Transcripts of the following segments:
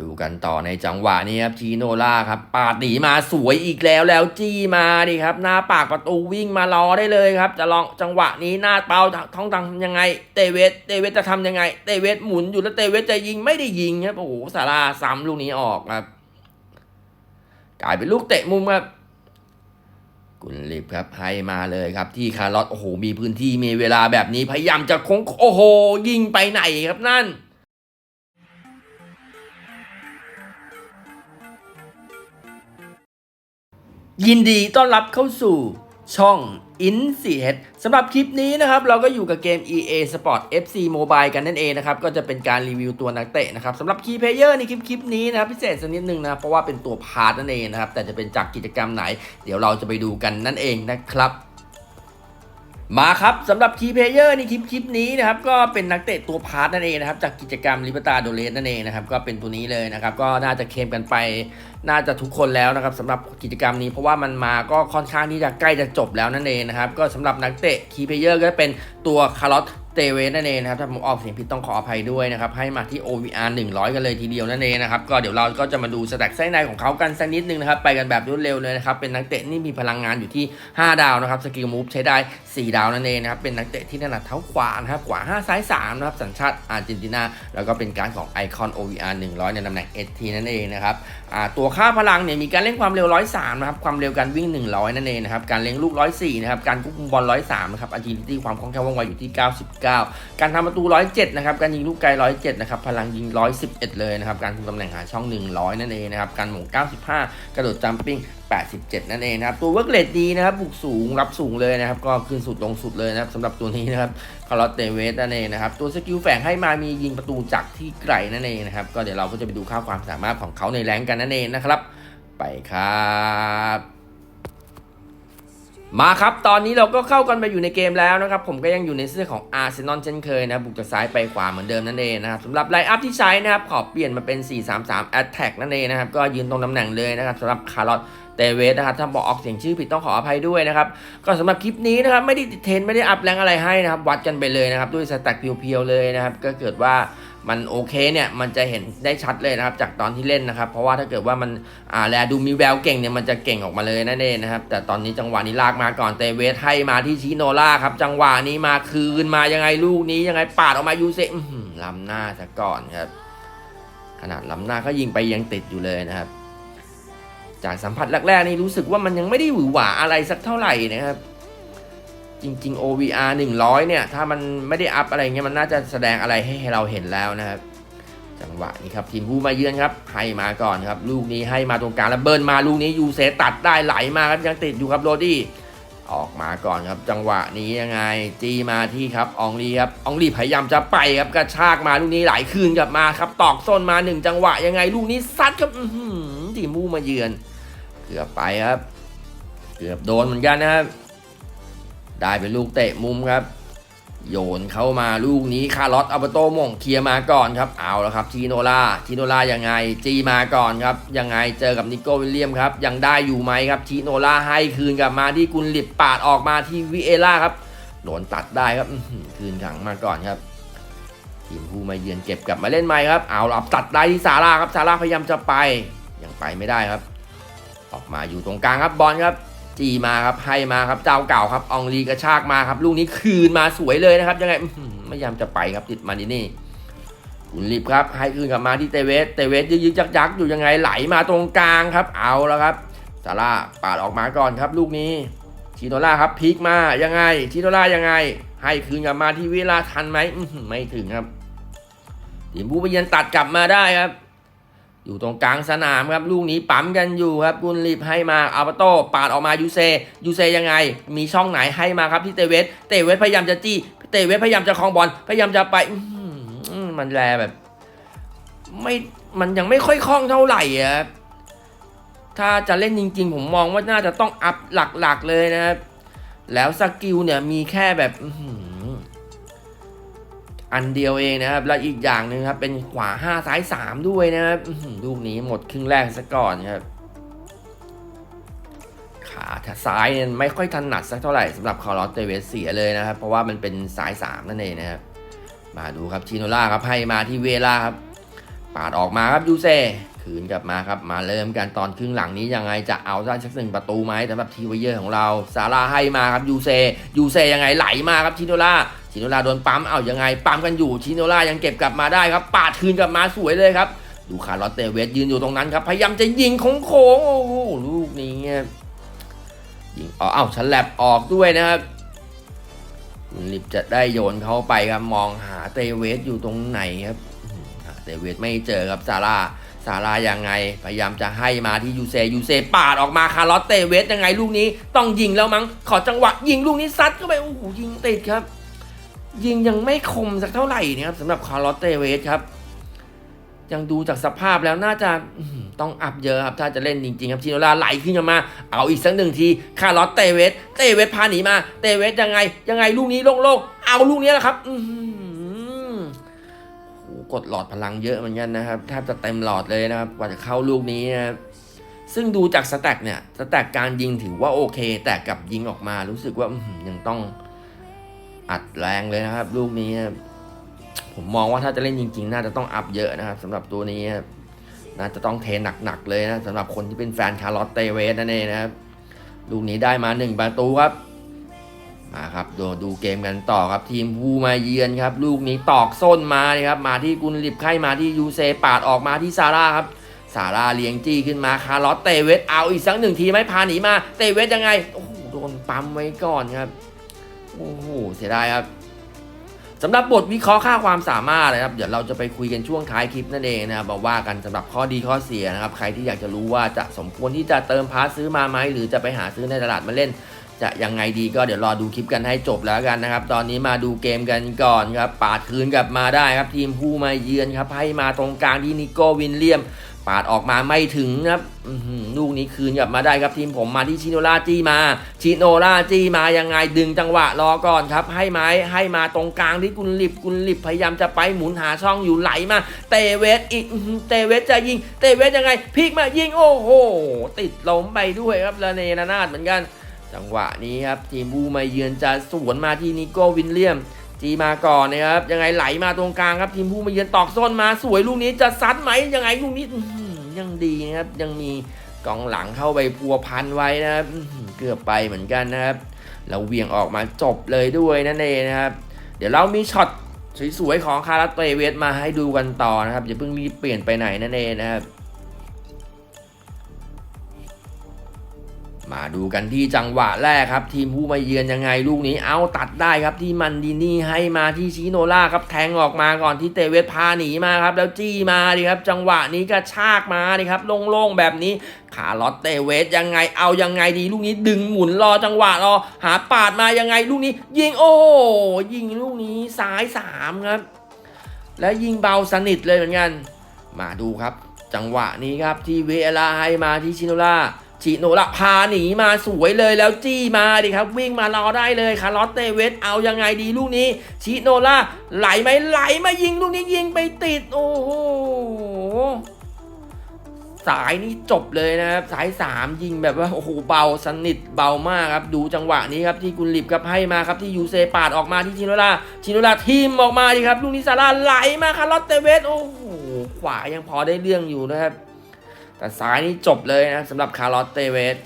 ดูกันต่อในจังหวะนี้ครับจีโนล่าครับ ปาดหนีมาสวยอีกแล้วแล้วจี้มาดิครับ หน้าปากประตูวิ่งมารอได้เลยครับ จะลองจังหวะนี้หน้าเปาท้องทำยังไง เตเวสเตเวสจะทำยังไง เตเวสหมุนอยู่แล้วเตเวสจะยิงไม่ได้ยิงครับโอ้โหสาราซ้ำลูกนี้ออกครับ กลายเป็นลูกเตะมุมครับกุนลิบครับให้มาเลยครับที่คาร์ลอตโอ้โหมีพื้นที่มีเวลาแบบนี้พยายามจะคงโอ้โห ยิงไปไหนครับนั่น ยินดีต้อนรับเข้าสู่ช่อง i n 4 h สำหรับคลิปนี้นะครับ เราก็อยู่กับเกม EA Sport FC Mobile กันนั่นเองนะครับ ก็จะเป็นการรีวิวตัวนักเตะนะครับสำหรับคีย์เพลเยอร์ในคลิปคลิปนี้นะครับ พิเศษสักนิดนึงนะเพราะว่าเป็นตัวพาร์ทนั่นเองนะครับ แต่จะเป็นจากกิจกรรมไหน เดี๋ยวเราจะไปดูกันนั่นเองนะครับมาครับสำหรับคีย์เพลเยอร์ในคลิปคลิปนี้นะครับก็เป็นนักเตะตัวพาร์ทนั่นเองนะครับจากกิจกรรมลิเบตาโดเลสนั่นเองนะครับก็เป็นตัวนี้เลยนะครับก็น่าจะเคมกันไป น่าจะทุกคนแล้วนะครับสำหรับกิจกรรมนี้เพราะว่ามันมาก็ค่อนข้างที่จะใกล้จะจบแล้วนั่นเองนะครับ ก็สำหรับนักเตะคีเพเยอร์ก็เป็นตัวคาร์ลอตเตเวสนั่นเองนะครับถ้าผมออกเสียงผิดต้องขออภัยด้วยนะครับ ให้มาที่ OVR 100 กันเลยทีเดียวนั่นเองนะครับ ก็เดี๋ยวเราก็จะมาดูสแต็กไส้ในของเขากันสักนิดนึงนะครับ ไปกันแบบรวดเร็วเลยนะครับ เป็นนักเตะนี่มีพลังงานอยู่ที่ 5 ดาวนะครับ สกิลมูฟใช้ได้ 4 ดาวนั่นเองนะครับ เป็นนักเตะที่ถนัดเท้าขวานะครับ ขวา 5 ซ้าย 3 นะครับ สัญชาติอาร์เจนตินา แล้วก็เป็นการของไอคอน OVR 100 ในตำแหน่ง ST นั่นเองนะครับตัวค่าพลังเนี่ยมีการเล่นความเร็ว 103 นะครับ ความเร็วการวิ่ง 100 นั่นเองนะครับ การเลี้ยงลูก 104 นะครับ การควบคุมบอล 103 นะครับ agility ความคล่องแคล่วว่องไวอยู่ที่ 99 การทำประตู 107 นะครับ การยิงลูกไกล 107 นะครับ พลังยิง 111 เลยนะครับ การคุมตำแหน่งหาช่อง 100 นั่นเองนะครับ การหม่ง95 กระโดดจัมปิ้ง87 นั่นเองนะครับ ตัวเวิร์กเลดดีนะครับบุกสูงรับสูงเลยนะครับ ก็ขึ้นสุดลงสุดเลยนะครับสำหรับตัวนี้นะครับคาร์ลอตเตเวสนั่นเองนะครับ ตัวสกิลแฝงให้มามียิงประตูจากที่ไกลนั่นเองนะครับ ก็เดี๋ยวเราก็จะไปดูค่าความสามารถของเขาในแรงกันนั่นเองนะครับ ไปครับ มาครับ ตอนนี้เราก็เข้ากันมาอยู่ในเกมแล้วนะครับ ผมก็ยังอยู่ในเสื้อของอาร์เซนอลเช่นเคยนะ บุกจากซ้ายไปขวาเหมือนเดิมนั่นเองนะครับสำหรับไลน์อัพที่ใช้นะครับ ขอเปลี่ยนมาเป็น 4-3-3 Attack นั่นเองนะครับ ก็ยืนตรงตำแหน่งเลยนะครับสำหรับคาร์ลอตเตเวสนะครับ ถ้าบอกออกเสียงชื่อผิดต้องขออภัยด้วยนะครับ ก็สำหรับคลิปนี้นะครับ ไม่ได้ติดเทรนไม่ได้อัพแรงอะไรให้นะครับ วัดกันไปเลยนะครับ ด้วยสแต็กเพียวๆเลยนะครับ ก็เกิดว่า มันโอเคเนี่ยมันจะเห็นได้ชัดเลยนะครับจากตอนที่เล่นนะครับ เพราะว่าถ้าเกิดว่ามันอ่าแลดูมีแววเก่งเนี่ยมันจะเก่งออกมาเลยนั่นเองนะครับ แต่ตอนนี้จังหวะนี้ลากมาก่อนเตเวสให้มาที่ชิโนล่าครับจังหวะนี้มาคืนมายังไงลูกนี้ยังไงปาดออกมายูเซอื้อหือล้ำหน้าซะก่อนครับ ขนาดล้ำหน้าก็ยิงไปยังติดอยู่เลยนะครับ จากสัมผัสแรกๆนี่รู้สึกว่ามันยังไม่ได้หวือหวาอะไรสักเท่าไหร่นะครับ จริง ๆ OVR 100 เนี่ย ถ้ามันไม่ได้อัพอะไรเงี้ยมันน่าจะแสดงอะไรให้เราเห็นแล้วนะครับ จังหวะนี้ครับ ทีมผู้มาเยือนครับ ให้มาก่อนครับ ลูกนี้ให้มาตรงกลางแล้วเบิร์นมาลูกนี้ยูเซตัดได้ไหลมาครับยังติดอยู่ครับโรดี้ออกมาก่อนครับ จังหวะนี้ยังไง จีมาที่ครับอองลีครับอองลีพยายามจะไปครับกระชากมาลูกนี้ไหลคืนกลับมาครับ ตอกส้นมาหนึ่งจังหวะยังไงลูกนี้ซัดครับอื้อหือทีมผู้มาเยือน เกือบไปครับ เกือบโดนเหมือนกันนะครับ ได้เป็นลูกเตะมุมครับ โยนเข้ามาลูกนี้คาร์ลอตอัลเบโตมงเคลียร์มาก่อนครับ เอาแล้วครับทีโนล่าทีโนล่ายังไงจีมาก่อนครับยังไงเจอกับนิโก้วิลเลียมครับยังได้อยู่ไหมครับทีโนล่าให้คืนกลับมาที่กุนลิบปาดออกมาที่วิเอล่าครับโดนตัดได้ครับคืนขังมาก่อนครับทีมผู้มาเยือนเก็บกลับมาเล่นใหม่ครับ เอาลับตัดได้ที่ซาร่าครับซาร่าพยายามจะไปยังไปไม่ได้ครับ ออกมาอยู่ตรงกลางครับบอลครับ จีมาครับให้มาครับเจ้าเก่าครับอองลีกระชากมาครับ ลูกนี้คืนมาสวยเลยนะครับ ยังไงไม่ยามจะไปครับติดมาดินี่กุนรีบครับให้คืนกลับมาที่เตเวสเตเวสยึกๆยักอยู่ยังไงไหลมาตรงกลางครับ เอาแล้วครับซาร่าปาดออกมาก่อนครับ ลูกนี้ชิโนล่าครับพลิกมายังไงชิโนล่ายังไง ให้คืนกลับมาที่เวลาทันไหมไม่ถึงครับทีมผู้ไปเยือนตัดกลับมาได้ครับ อยู่ตรงกลางสนามครับ ลูกนี้ปั๊มกันอยู่ครับกุนรีบให้มาอัลเบโตปาดออกมายูเซยูเซยังไง มีช่องไหนให้มาครับที่เตเวสเตเวสพยายามจะจี้เตเวสพยายามจะคลองบอลพยายามจะไปมันแลแบบ ไม่มันยังไม่ค่อยคล่องเท่าไหร่อะครับถ้าจะเล่นจริง ๆ ผมมองว่าน่าจะต้องอัพหลักๆเลยนะครับแล้วสกิลเนี่ยมีแค่แบบ อันเดียวเองนะครับ แล้วอีกอย่างหนึ่งครับ เป็นขวา 5 ซ้าย 3 ด้วยนะครับลูกนี้หมดครึ่งแรกซะก่อนครับ ขาซ้ายเนี่ยไม่ค่อยถนัดสักเท่าไหร่สำหรับคาร์ลอสเตเวสเสียเลยนะครับ เพราะว่ามันเป็นสาย 3 นั่นเองนะครับ มาดูครับชิโนล่าครับให้มาที่เวลาครับปาดออกมาครับยูเซ่คืนกลับมาครับ มาเริ่มกันตอนครึ่งหลังนี้ยังไงจะเอาได้สักหนึ่งประตูไหมสำหรับทีวเยอร์ของเราซาร่าให้มาครับยูเซยูเซยังไงไหลมาครับชิโนล่า ชิโนล่าโดนปั๊มเอายังไงปั๊มกันอยู่ชิโนล่ายังเก็บกลับมาได้ครับปาดคืนกลับมาสวยเลยครับ ดูคาร์ลอตเตเวสยืนอยู่ตรงนั้นครับ พยายามจะยิงโค้งๆโอ้โหลูกนี้ยิงอ๋อเอ้าฉลับออกด้วยนะครับลิบจะได้โยนเข้าไปครับมองหาเตเวสอยู่ตรงไหนครับเตเวสไม่เจอครับซาร่าซาร่ายังไง พยายามจะให้มาที่ยูเซยูเซปาดออกมาคาร์ลอตเตเวสยังไงลูกนี้ต้องยิงแล้วมั้งขอจังหวะยิงลูกนี้ซัดเข้าไปโอ้โหยิงติดครับ ยิงยังไม่คมสักเท่าไหร่นะครับสำหรับคาร์ลอตเตเวสครับ ยังดูจากสภาพแล้วน่าจะต้องอัพเยอะครับถ้าจะเล่นจริงๆครับชิโนราไหลขึ้นมา เอาอีกสักหนึ่งทีคาร์ลอตเตเวสเตเวสพาหนีมาเตเวสยังไง ยังไงลูกนี้โล่งๆเอาลูกนี้แหละครับอื้อหือโอ้โหกดหลอดพลังเยอะเหมือนกันนะครับแทบจะเต็มหลอดเลยนะครับกว่าจะเข้าลูกนี้นะครับซึ่งดูจากสแต็กเนี่ยสแต็กการยิงถือว่าโอเค แต่กับยิงออกมารู้สึกว่ายังต้อง อัดแรงเลยนะครับ ลูกนี้ผมมองว่าถ้าจะเล่นจริง ๆ น่าจะต้องอัพเยอะนะครับสำหรับตัวนี้น่าจะต้องเทหนักๆเลยนะสำหรับคนที่เป็นแฟนคาร์ลอตเตเวสนั่นเองนะครับลูกนี้ได้มา 1 ประตูครับมาครับดูดูเกมกันต่อครับทีมผู้มาเยือนครับ ลูกนี้ตอกส้นมาเลยครับ มาที่กุนลิบไข่มาที่ยูเซปาดออกมาที่ซาร่าครับซาร่าเลี้ยงจี้ขึ้นมาคาร์ลอตเตเวสเอาอีกสักหนึ่งทีไหมพาหนีมาเตเวสยังไงโอ้โหโดนปั๊มไว้ก่อนครับ โอ้โหเสียดายครับสำหรับบทวิเคราะห์ค่าความสามารถนะครับ เดี๋ยวเราจะไปคุยกันช่วงท้ายคลิปนั่นเองนะครับมาว่ากันสำหรับข้อดีข้อเสียนะครับ ใครที่อยากจะรู้ว่าจะสมควรที่จะเติมพาร์ทซื้อมาไหมหรือจะไปหาซื้อในตลาดมาเล่น จะยังไงดีก็เดี๋ยวรอดูคลิปกันให้จบแล้วกันนะครับ ตอนนี้มาดูเกมกันก่อนครับ ปาดคืนกลับมาได้ครับทีมผู้มาเยือนครับให้มาตรงกลางที่นิโก้วินเลียม ปาดออกมาไม่ถึงครับลูกนี้คืนกลับมาได้ครับทีมผมมาที่ชิโนราจี้มาชิโนราจี้มายังไงดึงจังหวะรอก่อนครับ ให้ไม้ให้มาตรงกลางที่กุนลิบกุนลิบพยายามจะไปหมุนหาช่องอยู่ไหลมา เตเวสอีกเตเวสจะยิง เตเวสยังไงพลิกมายิงโอ้โห ติดล้มไปด้วยครับระเนระนาดเหมือนกัน จังหวะนี้ครับทีมบูมาเยือนจะสวนมาที่นิโก้วินเลียม จีมาก่อนนะครับ ยังไงไหลมาตรงกลางครับทีมผู้มาเยือนตอกส้นมาสวยลูกนี้จะซัดไหมยังไงลูกนี้ยังดีนะครับ ยังมีกองหลังเข้าไปพัวพันไว้นะครับเกือบไปเหมือนกันนะครับแล้วเวียงออกมาจบเลยด้วยนั่นเองนะครับ เดี๋ยวเรามีช็อตสวยๆของคาราเตเวสมาให้ดูกันต่อนะครับอย่าเพิ่งรีบเปลี่ยนไปไหนนั่นเองนะครับ มาดูกันที่จังหวะแรกครับ ทีมผู้มาเยือนยังไงลูกนี้เอาตัดได้ครับที่มันดินี่ให้มาที่ชิโนล่าครับแทงออกมาก่อนที่เตเวสพาหนีมาครับแล้วจี้มาดิครับ จังหวะนี้ก็ชากมาดิครับโล่งๆแบบนี้ขาลอตเตเวสยังไงเอายังไงดีลูกนี้ดึงหมุนรอจังหวะรอหาปาดมายังไงลูกนี้ ยิงโอ้ยิงลูกนี้ซ้ายสามครับ และยิงเบาสนิทเลยเหมือนกัน มาดูครับ จังหวะนี้ครับที่เวลาให้มาที่ชิโนล่า ชิโนล่าพาหนีมาสวยเลยแล้วจี้มาดิครับ วิ่งมารอได้เลยคาร์ลอตเตเวสเอายังไงดีลูกนี้ ชิโนล่าไหลไหมไหลมายิงลูกนี้ยิงไปติด โอ้โหสายนี้จบเลยนะครับสายสามยิงแบบว่าโอ้โหเบาสนิทเบามากครับดูจังหวะนี้ครับที่กุนลิบครับให้มาครับที่ยูเซปาดออกมาที่ชิโนล่าชิโนล่าทีมออกมาดิครับลูกนี้ซาร่าไหลมาคาร์ลอตเตเวสโอ้โหขวายังพอได้เรื่องอยู่นะครับ แต่ซ้ายนี่จบเลยนะสำหรับคาร์ลอตเตเวส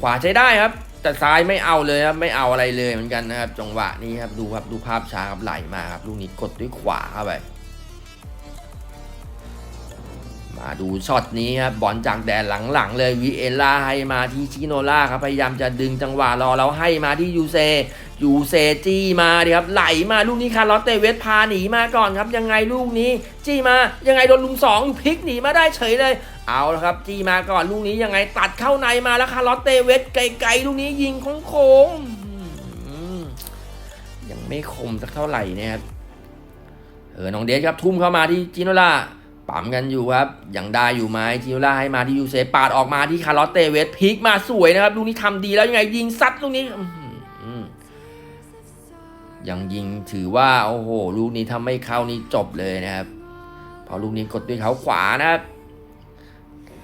ขวาใช้ได้ครับ แต่ซ้ายไม่เอาเลยครับไม่เอาอะไรเลยเหมือนกันนะครับจังหวะนี้ครับดูครับดูภาพช้าครับไหลมาครับลูกนี้กดด้วยขวาเข้าไปมาดูช็อตนี้ครับบอลจากแดนหลังๆเลยวิเอล่าให้มาที่ชิโนล่าครับพยายามจะดึงจังหวะรอแล้วให้มาที่ยูเซ ยูเซจี้มาดิครับไหลมาลูกนี้คาร์ลอตเตเวสพาหนีมาก่อนครับ ยังไงลูกนี้ จี้มายังไงโดนลุมสองพลิกหนีมาได้เฉยเลย เอาละครับ จี้มาก่อนลูกนี้ยังไงตัดเข้าในมาแล้วคาร์ลอตเตเวสไกลๆลูกนี้ยิงโค้งๆยังไม่คมสักเท่าไหร่นะครับเออน้องเดชครับทุ่มเข้ามาที่จิโนล่าปั๊มกันอยู่ครับยังได้อยู่ไหมจิโนล่าให้มาที่ยูเซปาดออกมาที่คาร์ลอตเตเวสพลิกมาสวยนะครับลูกนี้ทำดีแล้วยังไงยิงซัดลูกนี้ ยังยิงถือว่าโอ้โหลูกนี้ทำไม่เข้านี่จบเลยนะครับ พอลูกนี้กดด้วยเขาขวานะครับ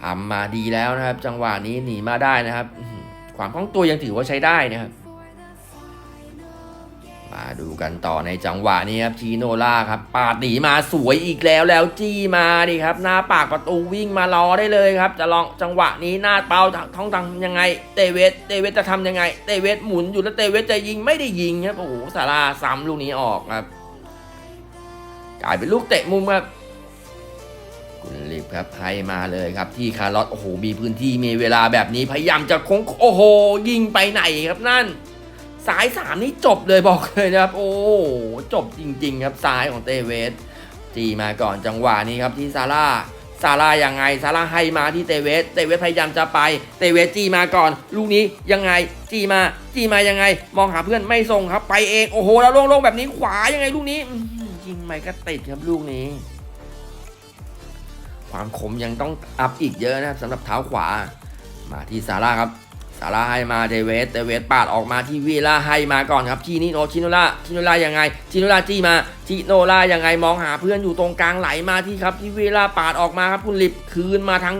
ทำมาดีแล้วนะครับ จังหวะนี้หนีมาได้นะครับ ความคล่องตัวยังถือว่าใช้ได้นะครับ มาดูกันต่อในจังหวะนี้ครับทีโนล่าครับปาดหนีมาสวยอีกแล้วแล้วจี้มาดิครับ หน้าปากประตูวิ่งมารอได้เลยครับ จะลองจังหวะนี้หน้าเปาท้องตังยังไง เตเวสเตเวสจะทำยังไง เตเวสหมุนอยู่แล้วเตเวสจะยิงไม่ได้ยิงครับโอ้โหซาราซ้ำลูกนี้ออกครับกลายเป็นลูกเตะมุมครับคุณลิฟครับให้มาเลยครับที่คาร์ลอตโอ้โหมีพื้นที่มีเวลาแบบนี้พยายามจะคงโอ้โหยิงไปไหนครับนั่น สายสามนี่จบเลยบอกเลยนะครับ โอ้จบจริง ๆ ครับซ้ายของเตเวสจีมาก่อนจังหวะนี้ครับที่ซาร่าซาร่ายังไงซาร่าให้มาที่เตเวสเตเวสพยายามจะไปเตเวสจีมาก่อน ลูกนี้ยังไงจีมาจีมายังไง มองหาเพื่อนไม่ส่งครับ ไปเองโอ้โหแล้วลงๆแบบนี้ขวายังไงลูกนี้ยิงไม่ก็ติดครับลูกนี้ ความคมยังต้องอัพอีกเยอะนะครับสำหรับเท้าขวา มาที่ซาร่าครับ ซาร่าให้มาเดเวสเดเวสปาดออกมาที่วีล่าให้มาก่อนครับที่นี้โนชิโนล่าชิโนล่ายังไงชิโนล่าจี้มาชิโนล่ายังไงมองหาเพื่อนอยู่ตรงกลางไหลมาที่ครับที่วีล่าปาดออกมาครับคุณลิบคืนมาทาง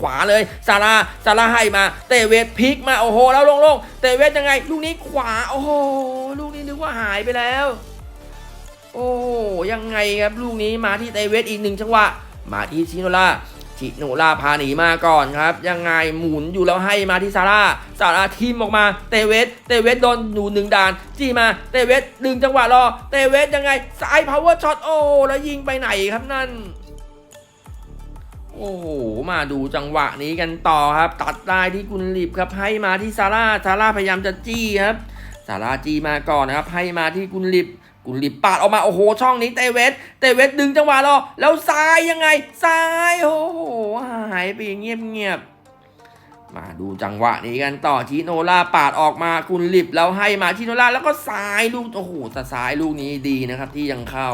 ขวาเลยซาร่าซาร่าให้มาเตเวสพลิกมาโอ้โหแล้วลงๆเตเวสยังไง ลูกนี้ขวาโอ้โหลูกนี้นึกว่าหายไปแล้ว โอ้ยังไงครับลูกนี้มาที่เตเวสอีกหนึ่งจังหวะมาที่ชิโนล่า ชิโนล่าพาหนีมาก่อนครับ ยังไงหมุนอยู่แล้วให้มาที่ซาร่าซาร่าทิมออกมาเตเวสเตเวสโดนหนูหนึ่งด่านจี้มาเตเวสดึงจังหวะรอเตเวสยังไงสาย power shot โอ้แล้วยิงไปไหนครับนั่นโอ้โห มาดูจังหวะนี้กันต่อครับ ตัดได้ที่กุนลิบครับ ให้มาที่ซาร่าซาร่าพยายามจะจี้ครับซาร่าจี้มาก่อนนะครับ ให้มาที่กุนลิบ กุลิบปาดออกมาโอ้โหช่องนี้เตเวสเตเวสดึงจังหวะรอแล้วซ้ายยังไงซ้ายโอ้โหหายไปเงียบเงียบๆมาดูจังหวะนี้กันต่อทีโนล่าปาดออกมากุลิบแล้วให้มาทีโนล่าแล้วก็ซ้ายลูกโอ้โหแต่ซ้ายลูกนี้ดีนะครับที่ยังเข้า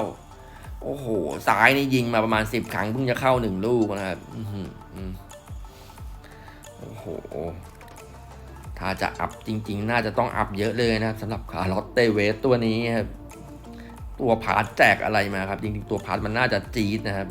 โอ้โหซ้ายนี่ยิงมาประมาณสิบครั้งเพิ่งจะเข้าหนึ่งลูกนะครับโอ้โหถ้าจะอัพจริง ๆ น่าจะต้องอัพเยอะเลยนะครับสำหรับคาร์ลอตเตเวสตัวนี้ครับ ตัวพาร์ทแจกอะไรมาครับจริงๆตัวพาร์ทมันน่าจะจี๊ดนะครับ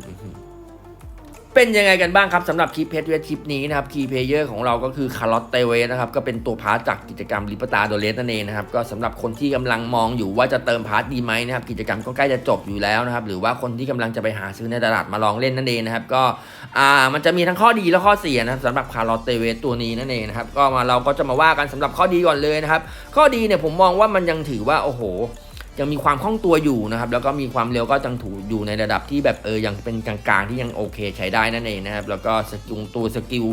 เป็นยังไงกันบ้างครับสำหรับคลิปเพจเวททิปนี้นะครับคีย์เพเยอร์ของเราก็คือคาร์ลอตเตเวสนะครับก็เป็นตัวพาร์ทจากกิจกรรมลิปตาโดเลสนั่นเองนะครับก็สำหรับคนที่กำลังมองอยู่ว่าจะเติมพาร์ทดีไหมนะครับกิจกรรมก็ใกล้จะจบอยู่แล้วนะครับหรือว่าคนที่กำลังจะไปหาซื้อในตลาดมาลองเล่นนั่นเองนะครับก็อ่ามันจะมีทั้งข้อดีและข้อเสียนะครับสำหรับคาร์ลอตเตเวสตัวนี้นั่นเองนะครับก็มาเราก็จะมาว่ากันสำหรับข้อดีก่อนเลยนะครับข้อดีเนี่ยผมมองว่ามันยังถือว่าโอ้โห ยังมีความคล่องตัวอยู่นะครับแล้วก็มีความเร็วก็จังถูอยู่ในระดับที่แบบเออยังเป็นกลางๆที่ยังโอเคใช้ได้นั่นเองนะครับแล้วก็สกิลตัวสกิล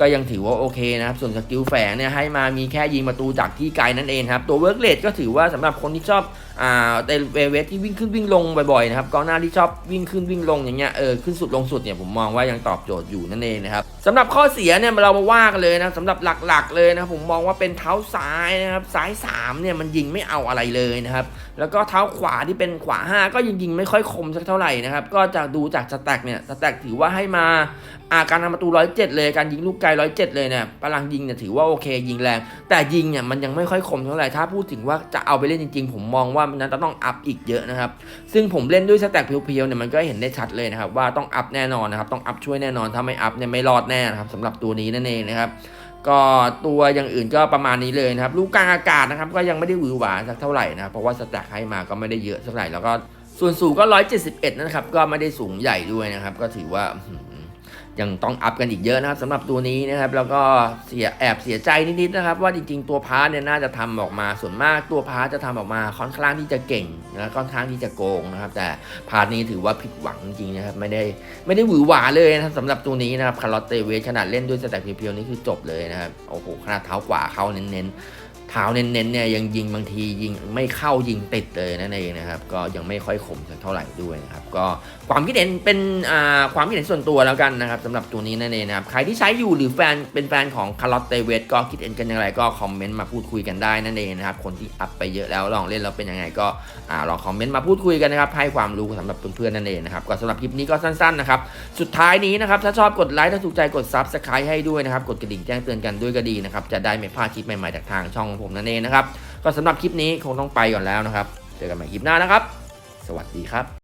ก็ยังถือว่าโอเคนะครับส่วนสกิลแฝงเนี่ยให้มามีแค่ยิงประตูจากที่ไกลนั่นเองครับตัวเวิร์กเลดก็ถือว่าสำหรับคนที่ชอบอ่าเตเวสที่วิ่งขึ้นวิ่งลงบ่อยๆนะครับกองหน้าที่ชอบวิ่งขึ้นวิ่งลงอย่างเงี้ยเออขึ้นสุดลงสุดเนี่ยผมมองว่ายังตอบโจทย์อยู่นั่นเองนะครับสำหรับข้อเสียเนี่ยเรามาว่ากันเลยนะสำหรับหลักๆเลยนะผมมองว่าเป็นเท้าซ้ายนะครับซ้ายสามเนี่ยมันยิงไม่เอาอะไรเลยนะครับแล้วก็เท้าขวาที่เป็นขวา 5 ก็ยิงยิงๆไม่ค่อยคมสักเท่าไหร่นะครับ ก็จะดูจากสแต็กเนี่ยสแต็กถือว่าให้มาอาการทำประตูร้อยเจ็ดเลย การยิงลูกไกลร้อยเจ็ดเลยเนี่ยพลังยิงเนี่ยถือว่าโอเคยิงแรง แต่ยิงเนี่ยมันยังไม่ค่อยคมเท่าไหร่ ถ้าพูดถึงว่าจะเอาไปเล่นจริงๆ ผมมองว่ามันจะต้องอัพอีกเยอะนะครับ ซึ่งผมเล่นด้วยสแต็กเพียวๆเนี่ยมันก็เห็นได้ชัดเลยนะครับว่าต้องอัพแน่นอนนะครับ ต้องอัพช่วยแน่นอน ถ้าไม่อัพเนี่ยไม่รอดแน่นะครับสำหรับตัวนี้นั่นเองนะครับ ก็ตัวอย่างอื่นก็ประมาณนี้เลยนะครับลูกกลางอากาศนะครับ ก็ยังไม่ได้หวือหวาสักเท่าไหร่นะเพราะว่าสแต็กให้มาก็ไม่ได้เยอะสักเท่าไหร่แล้วก็ส่วนสูงก็ 171 นะครับ ก็ไม่ได้สูงใหญ่ด้วยนะครับ ก็ถือว่า ยังต้องอัพกันอีกเยอะนะครับสำหรับตัวนี้นะครับ แล้วก็เสียแอบเสียใจนิดๆนะครับ ว่าจริงๆตัวพาร์ทเนี่ยน่าจะทำออกมาส่วนมากตัวพาร์ทจะทำออกมาค่อนข้างที่จะเก่งและค่อนข้างที่จะโกงนะครับ แต่พาร์ทนี้ถือว่าผิดหวังจริงๆนะครับ ไม่ได้ไม่ได้หวือหวาเลยนะสำหรับตัวนี้นะครับคาร์ลอตเตเวสขนาดเล่นด้วยสแต็กเพียวๆนี่คือจบเลยนะครับโอ้โหขนาดเท้าขวาเข้าเน้นๆ เท้าเน้นๆเนี่ยยังยิงบางทียิงไม่เข้ายิงติดเลยนั่นเองนะครับ ก็ยังไม่ค่อยคมสักเท่าไหร่ด้วยนะครับ ก็ความคิดเห็นเป็นความคิดเห็นส่วนตัวแล้วกันนะครับสำหรับตัวนี้นั่นเองนะครับ ใครที่ใช้อยู่หรือแฟนเป็นแฟนของคาร์ลอตเตเวสก็คิดเห็นกันอย่างไรก็คอมเมนต์มาพูดคุยกันได้นั่นเองนะครับ คนที่อัพไปเยอะแล้วลองเล่นแล้วเป็นยังไงก็ลองคอมเมนต์มาพูดคุยกันนะครับให้ความรู้สำหรับเพื่อนๆนั่นเองนะครับก็สำหรับคลิปนี้ก็สั้นๆนะครับสุดท้ายนี้นะครับถ้าชอบกดไลค์ถ้าถูกใจกด Subscribe ให้ด้วยนะครับกดกระดิ่งแจ้งเตือนกันด้วยก็ดีนะครับจะได้ไม่พลาดคลิปใหม่ๆจากทางช่องของผมนั่นเองนะครับ ก็สำหรับคลิปนี้คงต้องไปก่อนแล้วนะครับ เจอกันใหม่คลิปหน้านะครับ สวัสดีครับ